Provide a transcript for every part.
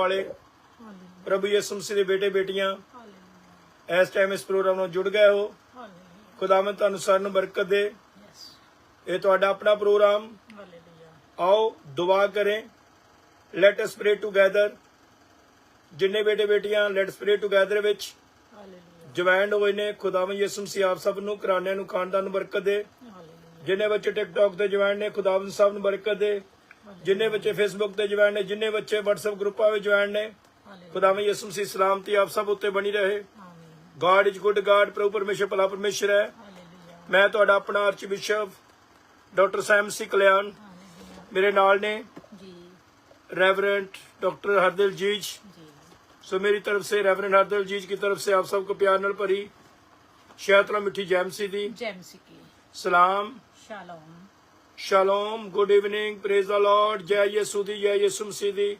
ਵਾਲੇ ਪ੍ਰਭੂ ਯਿਸੂ ਮਸੀਹ ਦੇ ਬੇਟੇ ਬੇਟੀਆਂ, ਇਸ ਟਾਈਮ ਇਸ ਪ੍ਰੋਗਰਾਮ ਨਾਲ ਜੁੜ ਗਏ ਹੋ। ਖੁਦਾਵੰਦ ਤੁਹਾਨੂੰ ਸਾਰਿਆਂ ਨੂੰ ਬਰਕਤ ਦੇ। ਇਹ ਤੁਹਾਡਾ ਆਪਣਾ ਪ੍ਰੋਗਰਾਮ ਆਓ ਦੁਆ ਕरें ਲੈਟ ਅਸ ਪ੍ਰੇ ਟੂਗੇਦਰ ਜਿੰਨੇ ਬੇਟੇ ਬੇਟੀਆਂ ਲੈਟਸ ਪ੍ਰੇ ਟੂਗੇਦਰ ਵਿੱਚ। ਜੁਆਇਨ ਹੋਏ ਨੇ, ਖੁਦਾਵੰਦ ਯਿਸੂ ਮਸੀਹ ਆਪ ਸਭ ਨੂੰ, ਘਰਾਣਿਆਂ ਨੂੰ, ਖਾਨਦਾਨ ਨੂੰ ਬਰਕਤ ਦੇ। ਜਿੰਨੇ ਬੱਚੇ ਟਿਕਟੌਕ ਤੇ ਜੁਆਇਨ ਨੇ, ਖੁਦਾਵੰਦ ਸਾਹਿਬ ਨੂੰ ਬਰਕਤ ਦੇ। ਜਿੰਨੇ ਬੱਚੇ ਫੇਸਬੁੱਕ ਤੇ ਜੁਆਇਨ ਨੇ ਜਿੰਨੇ ਬੱਚੇ WhatsApp ਗਰੁੱਪਾਂ ਵਿੱਚ ਜੁਆਇਨ ਨੇ ਖੁਦਾਵੰਦ ਯਿਸੂ ਮਸੀਹ ਸਲਾਮਤੀ ਆਪ ਸਭ ਉੱਤੇ ਬਣੀ ਰਹੇ। ਗੋਡ ਇਜ਼ ਗੁੱਡ ਗਾਡ ਪ੍ਰਭੂ ਪਰਮੇਸ਼ਰ ਭਲਾ ਪਰਮੇਸ਼ਰ ਹੈ। ਮੈਂ ਤੁਹਾਡਾ ਆਪਣਾ archbishop doctor Sam C Kalyan. ਮੇਰੇ ਨਾਲ ਨੇ ਜੀ। रेवरेंट डॉक्टर हरदिल जीज सो मेरी तरफ से रेवरेंट हरदिल जीज की तरफ से आप सबको प्यार न भरी शहतरा मिठी जैमसी दी जैमसी की सलाम shalom shalom good evening praise the lord ਜੈ ਯਿਸੂ ਦੀ ਜੈ ਯਿਸੂ ਮਸੀਹ ਦੀ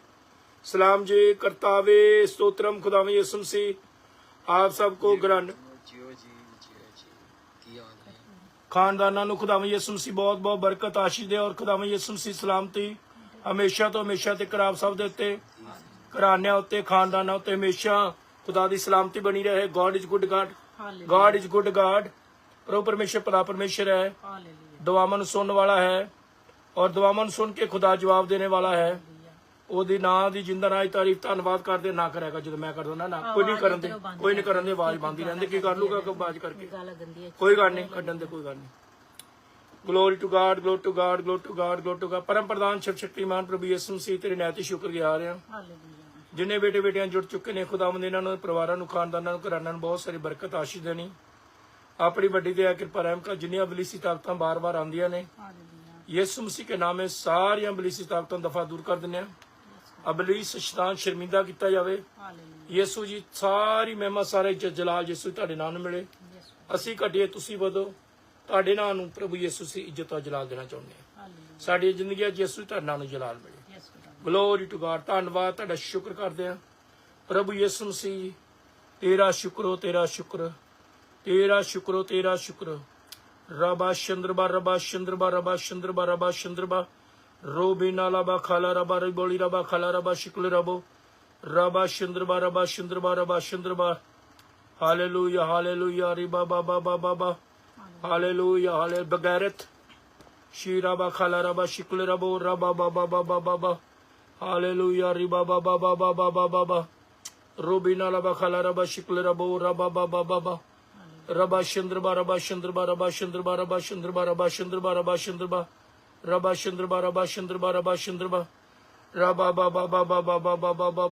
ਸਲਾਮ ਜੀ ਕਰਤਾਵੇ ਸਤੋਤਰਮ ਖੁਦਾਵੰ ਯਿਸੂ ਮਸੀਹ ਆਪ ਸਭ ਕੋ ਗ੍ਰੰਡ ਖਾਨਦਾਨਾਂ ਨੂੰ ਖੁਦਾਵੰ ਯਿਸੂ ਮਸੀਹ ਬਹੁਤ ਬਹੁਤ ਬਰਕਤ ਆਸ਼ੀਸ਼ ਦੇ ਔਰ ਖੁਦਾਵੰ ਯਿਸੂ ਮਸੀਹ ਸਲਾਮਤੀ ਹਮੇਸ਼ਾ ਤੋਂ ਹਮੇਸ਼ਾ ਤੇ ਕਰਾਬ ਸਭ ਦੇ ਉੱਤੇ ਘਰਾਣਿਆਂ ਉੱਤੇ ਖਾਨਦਾਨਾਂ ਉੱਤੇ ਹਮੇਸ਼ਾ ਖੁਦਾ ਦੀ ਸਲਾਮਤੀ ਬਣੀ ਰਹੇ God is good God God is good God pro ਪਰਮੇਸ਼ਰ ਪਰਾ ਪਰਮੇਸ਼ਰ ਹੈ ਹਾਲੇਲੂਇਆ ਦੁਆਵਾਂ ਨੂੰ ਸੁਣਨ ਵਾਲਾ ਹੈ ਔਰ ਦੁਆਵਾਂ ਨੂੰ ਸੁਣ ਕੇ ਖੁਦਾ ਜਵਾਬ ਦੇਣੇ ਵਾਲਾ ਹੈ। ਉਹਦੀ ਨਾਂ ਦੀ ਜਿੰਦਾ ਨਾਲ ਤਾਰੀਫ ਧੰਨਵਾਦ ਕਰਦੇ ਨਾ ਕਰੇਗਾ ਜਦੋਂ ਮੈਂ ਕਰਦਾ ਨਾ ਨਾ ਕੋਈ ਨਹੀਂ ਕਰਨ ਦੇ ਕੋਈ ਨਹੀਂ ਕਰਨ ਦੇ ਆਵਾਜ਼ ਬੰਦੀ ਰਹਿੰਦੀ ਕੀ ਕਰ ਲੂਗਾ ਕਿ ਆਵਾਜ਼ ਕਰਕੇ। ਕੋਈ ਗੱਲ ਨਹੀਂ ਕੱਢਣ ਦੇ ਕੋਈ ਗੱਲ ਨਹੀਂ। Glory to God glory to God glory to God glory to God ਪਰਮ ਪ੍ਰਧਾਨ ਸ਼ਿਵ ਸ਼ਕਤੀਮਾਨ ਪ੍ਰਭੂ ਯਿਸੂ ਮਸੀਹ ਤੇਰੇ ਨੈਤੀ ਸ਼ੁਕਰਗੁਜ਼ਾਰ ਹਾਂ। ਹਾਲੇਲੂਇਆ। ਜਿੰਨੇ ਬੇਟੇ ਬੇਟੀਆਂ ਜੁੜ ਚੁੱਕੇ ਨੇ ਖੁਦਾਵੰਦ ਇਹਨਾਂ ਨੂੰ ਪਰਿਵਾਰਾਂ ਨੂੰ ਖਾਨਦਾਨਾਂ ਨੂੰ ਘਰਾਣਿਆਂ ਨੂੰ ਬਹੁਤ ਸਾਰੀ ਬਰਕਤ ਆਸ਼ੀਸ਼ ਦੇਣੀ। ਆਪਣੀ ਵੱਡੀ ਦਇਆ ਕਿਰਪਾ ਰਹਿਮ ਕਰ ਜਿੰਨੀਆਂ ਬਲੀਸੀ ਤਾਕਤਾਂ ਬਾਰ-ਬਾਰ ਆਉਂਦੀਆਂ ਨੇ। ਯਿਸੂ ਮਸੀਹ ਕੇ ਨਾਮੇ ਸਾਰੀਆਂ ਬਲੀਸੀ ਤਾਕਤਾਂ ਦਫਾ ਦੂਰ ਕਰ ਦਿੰਦੇ ਆ ਅਬਲੀਸ ਸ਼ੈਤਾਨ ਸ਼ਰਮਿੰਦਾ ਕੀਤਾ ਜਾਵੇ। ਯਿਸੂ ਜੀ ਸਾਰੀ ਮਹਿਮਾ ਸਾਰੇ ਜਲਾਲ ਯਿਸੂ ਤੁਹਾਡੇ ਨਾਮ ਨੂੰ ਮਿਲੇ। ਅਸੀਂ ਘਟੀਏ ਤੁਸੀਂ ਵਧੋ। ਤੁਹਾਡੇ ਨਾਂ ਨੂੰ ਪ੍ਰਭੂ ਯਿਸੂ ਸੀ ਇੱਜ਼ਤ ਔਰ ਜਲਾਲ ਦੇਣਾ ਚਾਹੁੰਦੇ ਹਾਂ। ਹਾਲੇਲੂਇਆ। ਸਾਡੀ ਜ਼ਿੰਦਗੀ 'ਚ ਯਿਸੂ ਤੁਹਾਡੇ ਨਾਂ ਨੂੰ ਜਲਾਲ ਮਿਲੇ। ਗਲੋਰੀ ਟੂ ਗॉड ਧੰਨਵਾਦ ਤੁਹਾਡਾ ਸ਼ੁਕਰ ਕਰਦੇ ਹਾਂ। ਪ੍ਰਭੂ ਯਿਸੂ ਮਸੀਹ ਤੇਰਾ ਸ਼ੁਕਰੋ ਤੇਰਾ ਸ਼ੁਕਰ। तेरा शुक्रो तेरा शुक्र रबा चंद्रबा रबा चंद्रबा रबा चंद्रबा रबा चंद्रबा रो बिना लबा खाला रबा रिबोली रबा खाला रबा शुक्ल रबो रबा चंद्रबा रबा चंद्रबा रबा चंद्रबा हालेलुया हालेलुया रिबा बाबा बाबा बा हालेलुया हाले बगैरत श्री रबा खाला रबा शुक्ल रबो रबा बाबा बाबा बाबा हालेलुया रिबा बाबा बाबा बाबा बाबा रो बिना लबा खाला रबा शुक्ल रबो रबा बाबा बाबा Raba şındırba, raba şındırba, raba şındırba, raba şındırba, raba şındırba, raba şındırba. Raba şındırba, raba şındırba, raba şındırba. Raba ba ba ba ba ba ba ba ba ba